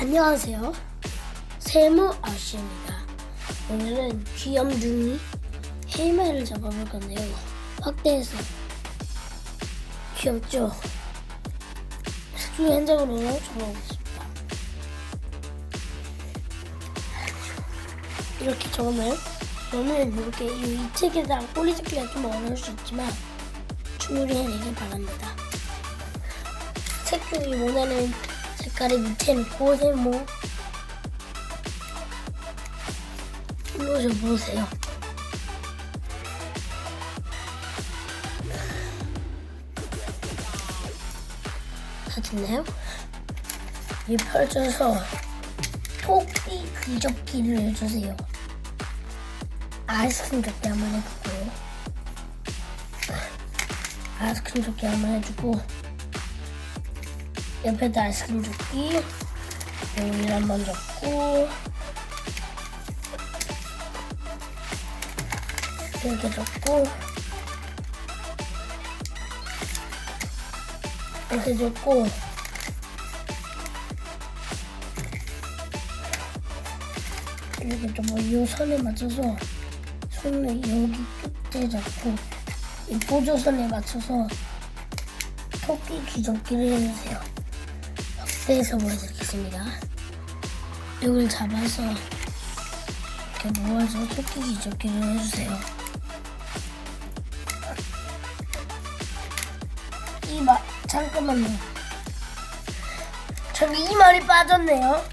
안녕하세요. 세무 아씨입니다. 오늘은 귀염둥이 해매를 잡아볼 건데요. 확대해서 귀엽죠? 주 현장으로 잡아보겠습니다. 이렇게 저는 저는 이렇게 이 책에다 꼬리 잡기가 좀 어려울 수 있지만 충분히 해내길 바랍니다. 책 중에 원하는 색깔이 밑에 있고 세모 눌러줘 보세요. 다 됐나요? 이 펼쳐서 토끼 귀접기를 해주세요. 아이스크림 접기 한번 해볼게요. 아이스크림 접기 한번 해주고 옆에다 아이스크림 접기 여기를 한번 접고. 이렇게 접고. 이렇게 접고. 이렇게 접고 이 선에 맞춰서 손을 여기 끝에 잡고 이 보조선에 맞춰서 토끼 귀접기를 해주세요. 확대해서 보여드리겠습니다. 이걸 잡아서 이렇게 모아서 토끼 귀접기를 해주세요. 이 말, 잠깐만요. 저기 이 말이 빠졌네요.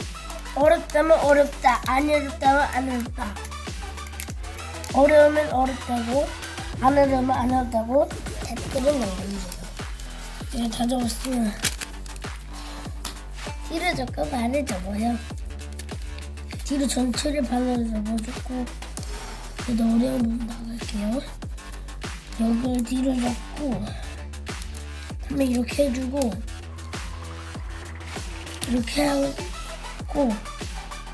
어렵다면 어렵다, 안 어렵다면 안 어렵다. 어려우면 어렵다고, 안 어려우면 안 어렵다고 댓글을 남겨주세요. 이거 다 적었으면 뒤로 적고 반을 접어요. 뒤로 전체를 반으로 접어줬고 그래도 어려운 부분 나갈게요. 여기를 뒤로 접고 그다음에 이렇게 해주고 이렇게 하고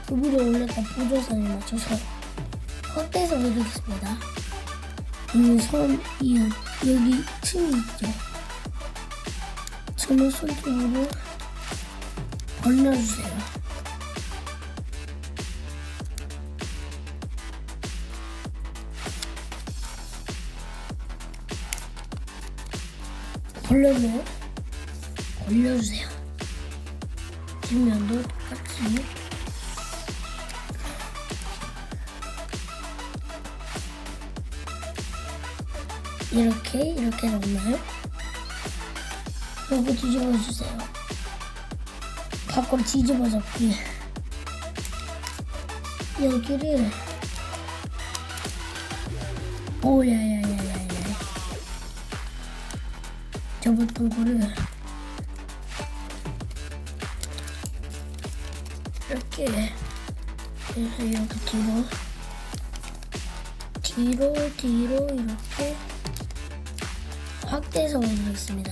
그 위로 올렸다 보조선에 맞춰서 확대해서 보여드리겠습니다. 이 선, 이 여기 틈이 있죠. 저는 손톱으로 벌려주세요. 벌려면 벌려주세요. 뒷면도 똑같이 이렇게 이렇게 넣나요? 요거 뒤집어 주세요. 밖으로 뒤집어 잡기. 여기를 오야야야야야. 접었던 거를 이렇게 그래서 이렇게 뒤로 뒤로 뒤로 이렇게 확대해서 보여드리겠습니다.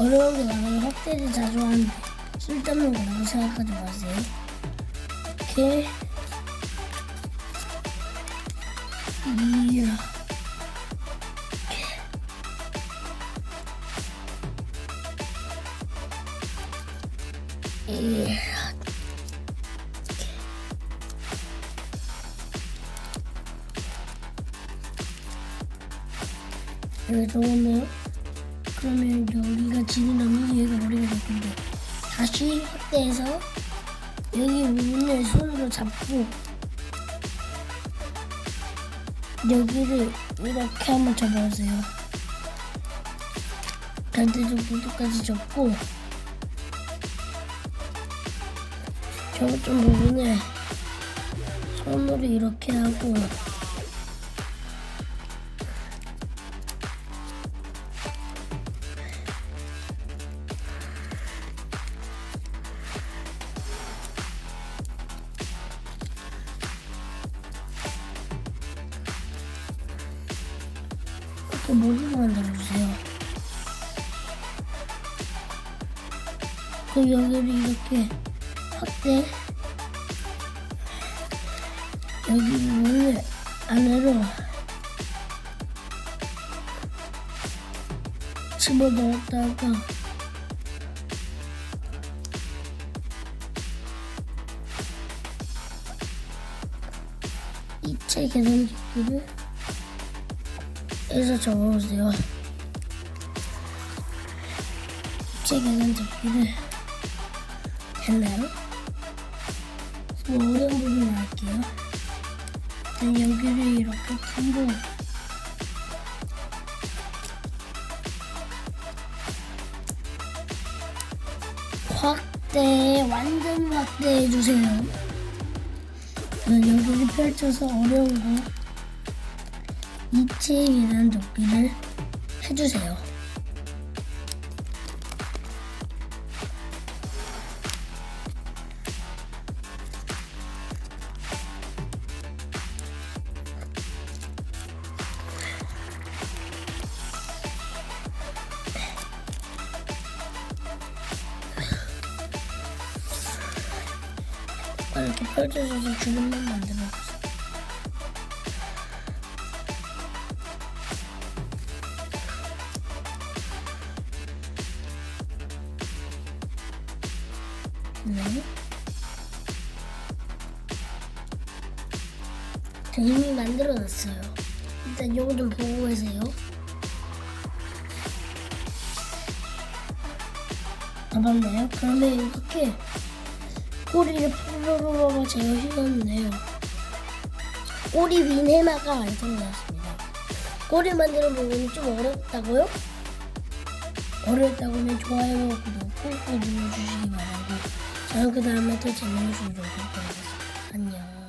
어려운 게 많아요. 확대를 자주 하는데 쓸데없는 거라고 생각하지 마세요. 이렇게 이야 이야 이렇게 적었네요. 그러면 여기가 지나면 얘가 머리가 될 건데 다시 확대해서 여기 부분을 손으로 잡고 여기를 이렇게 한번 접어주세요. 반대쪽 부분까지 접고 저쪽 부분을 손으로 이렇게 하고 좀 모시고 만들어주세요. 그 여기를 이렇게 확대 여기 문을 안으로 집어넣었다가 이 책의 넘기기를 해서 적어보세요. 이체 계산 기기를 했나요? 뭐 어려운 부분 할게요. 일단 여기를 이렇게 뒤로 확대, 완전 확대해 주세요. 여기를 펼쳐서 어려운 거 계산 적기를 해주세요. 이렇게 펼쳐져서 주름만 만들어 네. 저 이미 만들어놨어요. 일단 요거 좀 보고 계세요. 잡았나요? 그러면 이렇게 꼬리를 푸르르르 제가 휘었는데요. 꼬리 윈 해마가 완성되었습니다. 꼬리 만드는 부분이 좀 어렵다고요? 어렵다고는 좋아요, 구독 꾹꾹 눌러주시기 바라고 저는 그 다음에 또 재밌는 볼 거예요. 안녕.